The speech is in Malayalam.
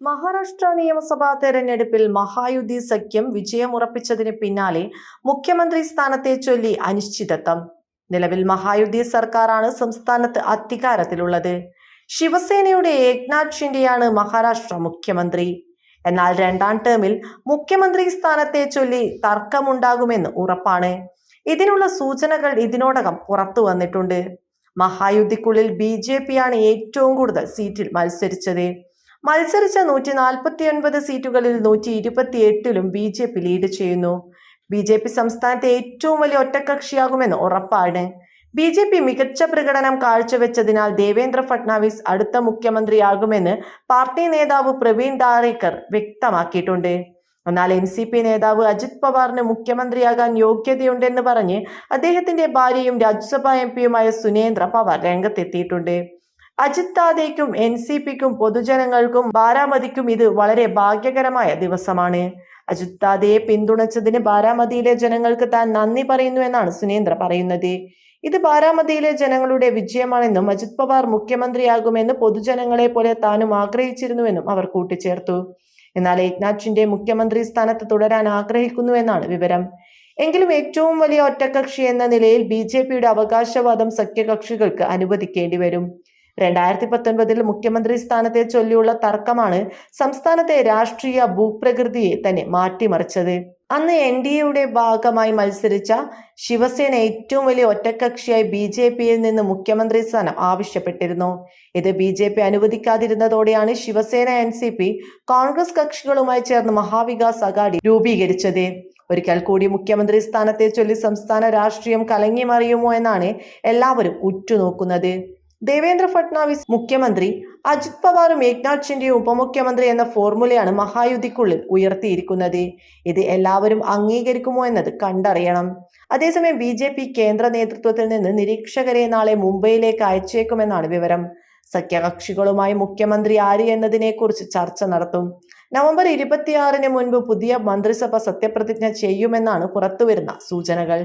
മഹാരാഷ്ട്ര നിയമസഭാ തെരഞ്ഞെടുപ്പിൽ മഹായുതി സഖ്യം വിജയമുറപ്പിച്ചതിന് പിന്നാലെ മുഖ്യമന്ത്രി സ്ഥാനത്തെ ചൊല്ലി അനിശ്ചിതത്വം. നിലവിൽ മഹായുതി സർക്കാരാണ് സംസ്ഥാനത്ത് അധികാരത്തിലുള്ളത്. ശിവസേനയുടെ ഏക്നാഥ് ഷിൻഡെയാണ് മഹാരാഷ്ട്ര മുഖ്യമന്ത്രി. എന്നാൽ രണ്ടാം ടേമിൽ മുഖ്യമന്ത്രി സ്ഥാനത്തെ ചൊല്ലി തർക്കമുണ്ടാകുമെന്ന് ഉറപ്പാണ്. ഇതിനുള്ള സൂചനകൾ ഇതിനോടകം പുറത്തു വന്നിട്ടുണ്ട്. മഹായുദ്ധിക്കുള്ളിൽ ബി ജെ പിയാണ് ഏറ്റവും കൂടുതൽ സീറ്റിൽ മത്സരിച്ചത്. മത്സരിച്ച നൂറ്റി നാൽപ്പത്തി ഒൻപത് സീറ്റുകളിൽ നൂറ്റി ഇരുപത്തി എട്ടിലും ബി ജെ പി ലീഡ് ചെയ്യുന്നു. ബി ജെ പി സംസ്ഥാനത്തെ ഏറ്റവും വലിയ ഒറ്റക്കക്ഷിയാകുമെന്ന് ഉറപ്പാണ്. ബി ജെ പി മികച്ച പ്രകടനം കാഴ്ചവെച്ചതിനാൽ ദേവേന്ദ്ര ഫട്നാവിസ് അടുത്ത മുഖ്യമന്ത്രിയാകുമെന്ന് പാർട്ടി നേതാവ് പ്രവീൺ ദാറേക്കർ വ്യക്തമാക്കിയിട്ടുണ്ട്. എന്നാൽ എൻ സി പി നേതാവ് അജിത് പവാറിന് മുഖ്യമന്ത്രിയാകാൻ യോഗ്യതയുണ്ടെന്ന് പറഞ്ഞ് അദ്ദേഹത്തിന്റെ ഭാര്യയും രാജ്യസഭാ എം പിയുമായ സുനേന്ദ്ര പവാർ രംഗത്തെത്തിയിട്ടുണ്ട്. അജിത് ദാദയ്ക്കും എൻ സി പിക്കും പൊതുജനങ്ങൾക്കും ബാരാമതിക്കും ഇത് വളരെ ഭാഗ്യകരമായ ദിവസമാണ്. അജിത്താദയെ പിന്തുണച്ചതിന് ബാരാമതിയിലെ ജനങ്ങൾക്ക് താൻ നന്ദി പറയുന്നു എന്നാണ് സുനേന്ദ്ര പറയുന്നത്. ഇത് ബാരാമതിയിലെ ജനങ്ങളുടെ വിജയമാണെന്നും അജിത് പവാർ മുഖ്യമന്ത്രിയാകുമെന്ന് പൊതുജനങ്ങളെ പോലെ താനും ആഗ്രഹിച്ചിരുന്നുവെന്നും അവർ കൂട്ടിച്ചേർത്തു. എന്നാൽ ഏക്നാഥ് ഷിൻഡെ മുഖ്യമന്ത്രി സ്ഥാനത്ത് തുടരാൻ ആഗ്രഹിക്കുന്നുവെന്നാണ് വിവരം. എങ്കിലും ഏറ്റവും വലിയ ഒറ്റകക്ഷി എന്ന നിലയിൽ ബി അവകാശവാദം സഖ്യകക്ഷികൾക്ക് അനുവദിക്കേണ്ടി വരും. രണ്ടായിരത്തി പത്തൊൻപതിൽ മുഖ്യമന്ത്രി സ്ഥാനത്തെ ചൊല്ലിയുള്ള തർക്കമാണ് സംസ്ഥാനത്തെ രാഷ്ട്രീയ ഭൂപ്രകൃതിയെ തന്നെ മാറ്റിമറിച്ചത്. അന്ന് എൻ ഡി എയുടെ ഭാഗമായി മത്സരിച്ച ശിവസേന ഏറ്റവും വലിയ ഒറ്റക്കക്ഷിയായി ബി ജെ പിയിൽ നിന്ന് മുഖ്യമന്ത്രി സ്ഥാനം ആവശ്യപ്പെട്ടിരുന്നു. ഇത് B J P അനുവദിക്കാതിരുന്നതോടെയാണ് Shiv Sena N C P Congress കക്ഷികളുമായി ചേർന്ന് മഹാവികാസ് അഗാഡി രൂപീകരിച്ചത്. ഒരിക്കൽ കൂടി മുഖ്യമന്ത്രി സ്ഥാനത്തെ ചൊല്ലി സംസ്ഥാന രാഷ്ട്രീയം കലങ്ങി മറിയുമോ എന്നാണ് എല്ലാവരും ഉറ്റുനോക്കുന്നത്. ദേവേന്ദ്ര ഫട്നാവിസ് മുഖ്യമന്ത്രി അജിത് പവാറും ഏക്നാഥ് ഷിൻഡെയും ഉപമുഖ്യമന്ത്രി എന്ന ഫോർമുലയാണ് മഹായുദ്ധിക്കുള്ളിൽ ഉയർത്തിയിരിക്കുന്നത്. ഇത് എല്ലാവരും അംഗീകരിക്കുമോ എന്നത് കണ്ടറിയണം. അതേസമയം ബി ജെ പി കേന്ദ്ര നേതൃത്വത്തിൽ നിന്ന് നിരീക്ഷകരെ നാളെ മുംബൈയിലേക്ക് അയച്ചേക്കുമെന്നാണ് വിവരം. സഖ്യകക്ഷികളുമായി മുഖ്യമന്ത്രി ആര് എന്നതിനെക്കുറിച്ച് ചർച്ച നടത്തും. നവംബർ ഇരുപത്തിയാറിന് മുൻപ് പുതിയ മന്ത്രിസഭ സത്യപ്രതിജ്ഞ ചെയ്യുമെന്നാണ് പുറത്തുവരുന്ന സൂചനകൾ.